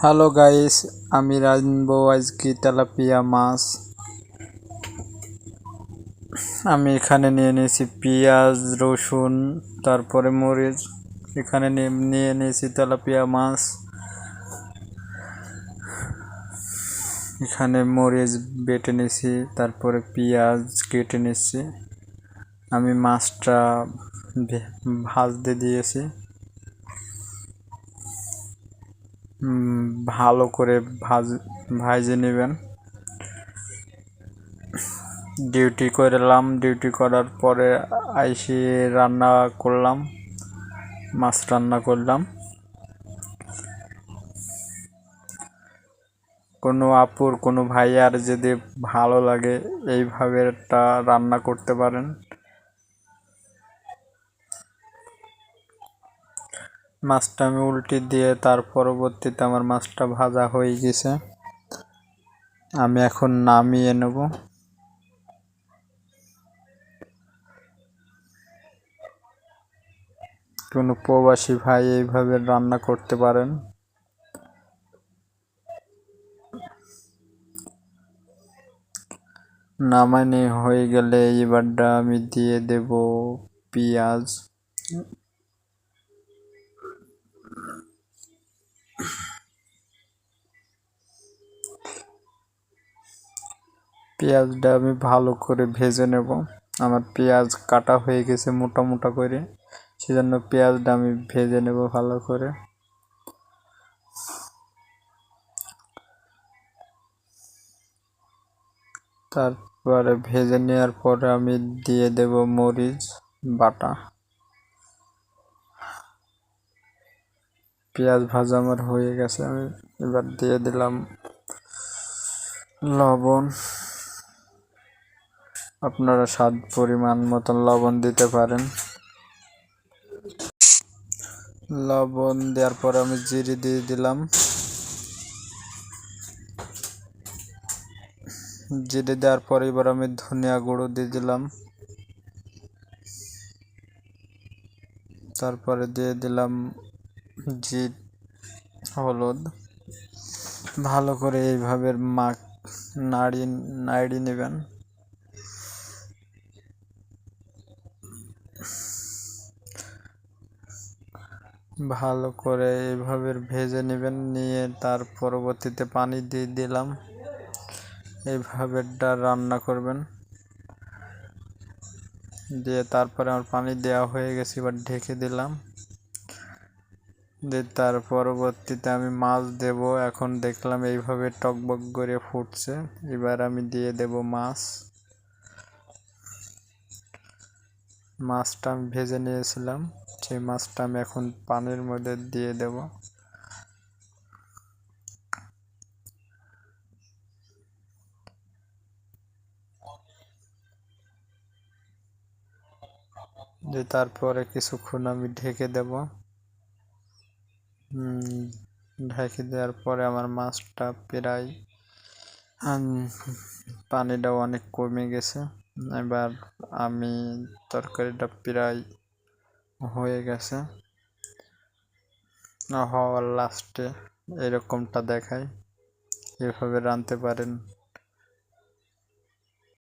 Hello guys আমি রানবো আজকে tilapia মাছ আমি এখানে নিয়ে নিয়েছি পেঁয়াজ, রসুন, তারপরে মরিচ। এখানে নিয়ে- নিয়ে নিয়েছি তেলাপিয়া মাছ। এখানে মরিচ বেটে নিয়েছি, তারপরে পেঁয়াজ কেটে নিচ্ছি আমি মাছটা ভাজতে দিয়েছি। ভালো করে ভাজ ভাজে নেবেন। ডিউটি করলাম, ডিউটি করার পরে আইসি রান্না করলাম, মাছ রান্না করলাম। কোনো আপুর, কোনো ভাইয়ার যদি ভালো লাগে, এইভাবে একটা রান্না করতে পারেন। মাছটা আমি উল্টে দিয়ে তার পরবর্তীতে আমার মাছটা ভাজা হয়ে গেছে। আমি এখন নামিয়ে নেব। কোনো প্রবাসী ভাই এইভাবে রান্না করতে পারেন। নামানি হয়ে গেলে এবারটা আমি দিয়ে দেব পেঁয়াজ। পেঁয়াজটা আমি ভালো করে ভেজে নেব। আমার পেঁয়াজ কাটা হয়ে গেছে মোটা মোটা করে। সেজন্য পেঁয়াজটা আমি ভেজে নেব ভালো করে। তারপরে ভেজে নেওয়ার পরে আমি দিয়ে দেব মরিচ, বাটা। পেঁয়াজ ভাজা আমার হয়ে গেছে। আমি এবার দিয়ে দিলাম লবণ। আপনারা স্বাদ পরিমাণ মতন লবণ দিতে পারেন। লবণ দেওয়ার পরে আমি জিরে দিয়ে দিলাম। জিরে দেওয়ার পরে এবার আমি ধনিয়া গুঁড়ো দিয়ে দিলাম। তারপরে দিয়ে দিলাম জি হলুদ। ভালো করে এইভাবে মাখ, নাড়ি নাড়ি নেবেন। ভালো করে এইভাবে ভেজে নেবেন, নিয়ে তার পরবর্তীতে পানি দিয়ে দিলাম। এইভাবে ডা রান্না করবেন। দিয়ে তারপরে আমার পানি দেওয়া হয়ে গেছে, এবার ঢেকে দিলাম। দিয়ে তার পরবর্তীতে আমি মাছ দেব। এখন দেখলাম এইভাবে টকবক করে ফুটছে। এবার আমি দিয়ে দেব মাছ। মাছটা আমি ভেজে নিয়েছিলাম। সেই মাছটা আমি এখন পানির মধ্যে দিয়ে দেব। দিয়ে তারপরে কিছুক্ষণ আমি ঢেকে দেব। ঢেকে দেওয়ার পরে আমার মাছটা প্রায় পানিটা অনেক কমে গেছে। এবার আমি তরকারিটা প্রায় হয়ে গেছে। হওয়ার লাস্টে এরকমটা দেখায় এভাবে রাঁধতে পারেন।